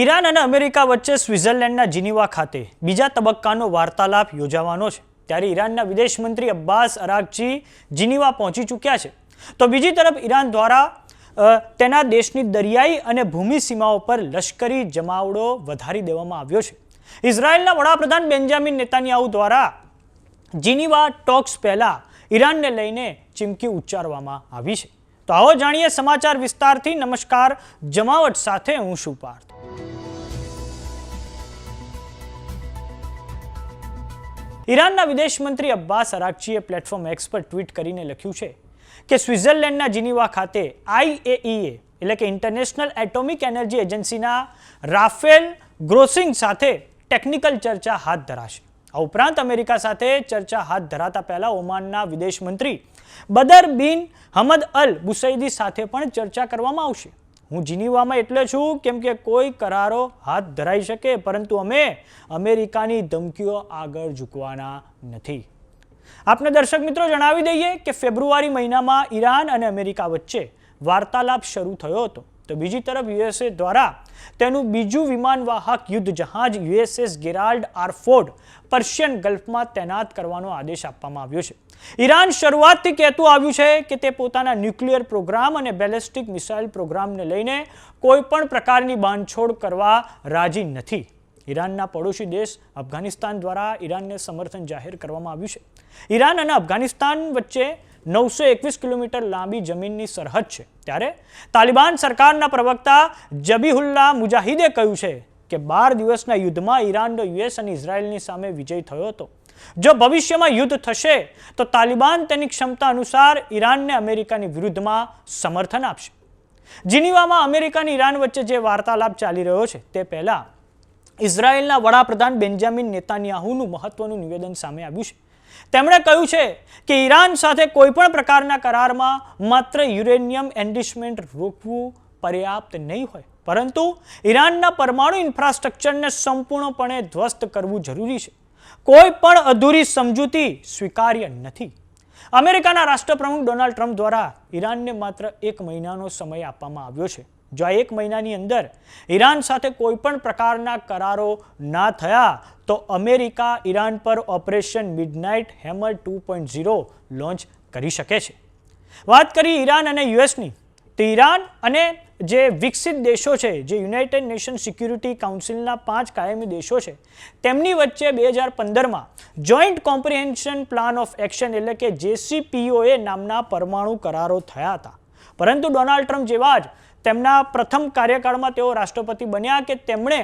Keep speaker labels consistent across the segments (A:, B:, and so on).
A: Iran અને America વચ્ચે સ્વિટ્ઝરલેન્ડના Geneva ખાતે બીજા તબક્કાનો વાર્તાલાપ યોજાવાનો છે. ત્યારે ઈરાનના વિદેશ મંત્રી અબ્બાસ અરાકજી જીનીવા પહોંચી ચૂક્યા છે. તો બીજી તરફ ઈરાન દ્વારા તેના દેશની દરિયાઈ અને ભૂમિ સીમાઓ પર લશ્કરી જમાવડો વધારી દેવામાં આવ્યો છે. ઇઝરાયેલના વડાપ્રધાન બેન્જામિન નેતાન્યાહુ દ્વારા જીનીવા ટોક્સ પહેલા ઈરાનને લઈને ચીમકી ઉચ્ચારવામાં આવી છે. તો આવો જાણીએ સમાચાર વિસ્તારથી. નમસ્કાર, જમાવટ સાથે હું શું પાર્થ. ઈરાનના વિદેશ મંત્રી અબ્બાસ અરાકચીએ પ્લેટફોર્મ એક્સ પર ટ્વીટ કરીને લખ્યું છે કે સ્વિટ્ઝરલેન્ડના જીનીવા ખાતે આઈએઈએ એટલે કે ઇન્ટરનેશનલ એટોમિક એનર્જી એજન્સીના રાફેલ ગ્રોસિંગ સાથે ટેકનિકલ ચર્ચા હાથ ધરાશે. આ ઉપરાંત અમેરિકા સાથે ચર્ચા હાથ ધરાતા પહેલા ઓમાનના વિદેશ મંત્રી બદર બિન હમદ અલ બુસૈદી સાથે પણ ચર્ચા કરવામાં આવશે. હું જીનીવામાં એટલે છું કેમ કે કોઈ કરારો હાથ ધરાઈ શકે, પરંતુ અમે અમેરિકાની ધમકીઓ આગળ ઝૂકવાના નથી. આપને દર્શક મિત્રો જણાવી દઈએ કે ફેબ્રુઆરી મહિનામાં ઈરાન અને અમેરિકા વચ્ચે વાર્તાલાપ શરૂ થયો હતો. તો બીજી તરફ યુએસએ દ્વારા તેનું બીજું વિમાનવાહક યુદ્ધ જહાજ યુએસએસ ગેરાલ્ડ આરફોર્ડ પર્શિયન ગલ્ફમાં તૈનાત કરવાનો આદેશ આપવામાં આવ્યો છે. ઈરાન શરૂઆતથી કહેતું આવ્યું છે કે તે પોતાના ન્યુક્લિયર પ્રોગ્રામ અને બેલેસ્ટિક મિસાઇલ પ્રોગ્રામને લઈને કોઈપણ પ્રકારની બાંધછોડ કરવા રાજી નથી. ઈરાનના પડોશી દેશ અફઘાનિસ્તાન દ્વારા ઈરાનને સમર્થન જાહેર કરવામાં આવ્યું છે. ઈરાન અને અફઘાનિસ્તાન વચ્ચે નવસો એકવીસ કિલોમીટર લાંબી જમીનની સરહદ છે. ત્યારે તાલિબાન સરકારના પ્રવક્તા જબીહુલ્લા મુજાહિદે કહ્યું છે કે બાર દિવસના યુદ્ધમાં ઈરાનનો યુએસ અને ઇઝરાયલની સામે વિજય થયો હતો. જો ભવિષ્યમાં યુદ્ધ થશે, તો તાલિબાન તેની ક્ષમતા અનુસાર ઈરાનને અમેરિકાની વિરુદ્ધમાં સમર્થન આપશે. જીનીવામાં અમેરિકા અને ઈરાન વચ્ચે જે વાર્તાલાપ ચાલી રહ્યો છે, તે પહેલા ઇઝરાયેલના વડાપ્રધાન બેન્જામિન નેતાન્યાહુનું મહત્વનું નિવેદન સામે આવ્યું છે. તેમણે કહ્યું છે કે ઈરાન સાથે કોઈ પણ પ્રકારના કરારમાં માત્ર યુરેનિયમ એન્ડિશમેન્ટ રોકવું પર્યાપ્ત નહીં હોય, પરંતુ ઈરાનના પરમાણુ ઇન્ફ્રાસ્ટ્રક્ચરને સંપૂર્ણપણે ધ્વસ્ત કરવું જરૂરી છે. કોઈ પણ અધૂરી સમજૂતી સ્વીકાર્ય નથી. અમેરિકાના રાષ્ટ્રપ્રમુખ ડોનાલ્ડ ટ્રમ્પ દ્વારા ઈરાનને માત્ર એક મહિનાનો સમય આપવામાં આવ્યો છે. જો આ એક મહિનાની અંદર ઈરાન સાથે કોઈ પણ પ્રકારના કરારો ના થયા, તો અમેરિકા ઈરાન પર operation midnight hammer two point zero launch કરી શકે છે. વાત કરી ઈરાન અને યુએસની, તો ઈરાન અને જે વિકસિત દેશો છે, જે યુનાઇટેડ નેશન સિક્યુરિટી કાઉન્સિલના પાંચ કાયમી દેશો છે, તેમની વચ્ચે બે હજાર પંદરમાં joint comprehensive plan of action એટલે કે જેસીપીઓએ નામના પરમાણુ કરારો થયા હતા. પરંતુ ડોનાલ્ડ ટ્રમ્પ જેવા જ તેમના પ્રથમ કાર્યકાળમાં તેઓ રાષ્ટ્રપતિ બન્યા કે તેમણે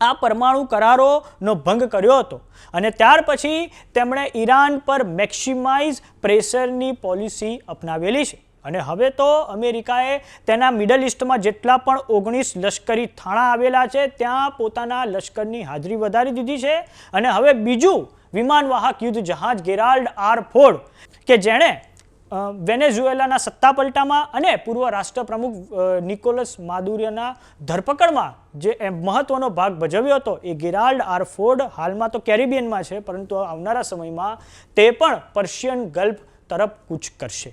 A: આ પરમાણુ કરારોનો ભંગ કર્યો હતો અને ત્યાર પછી તેમણે ઈરાન પર મેક્સિમાઇઝ પ્રેશરની પોલિસી અપનાવેલી છે. અને હવે તો અમેરિકાએ તેના મિડલ ઇસ્ટમાં જેટલા પણ ઓગણીસ લશ્કરી થાણા આવેલા છે, ત્યાં પોતાના લશ્કરની હાજરી વધારી દીધી છે. અને હવે બીજું વિમાનવાહક યુદ્ધ જહાજ ગેરાલ્ડ આર ફોર્ડ, કે જેણે વેનેઝુએલાના વેનેઝુએલાના સત્તાપલટામાં અને પૂર્વ રાષ્ટ્રપ્રમુખ નિકોલસ માદુરિયાના ધરપકડમાં જે મહત્વનો ભાગ ભજવ્યો હતો, એ ગેરાલ્ડ આર ફોર્ડ હાલમાં તો કેરિબિયનમાં છે, પરંતુ આવનારા સમયમાં તે પણ પર્શિયન ગલ્ફ તરફ કૂચ કરશે.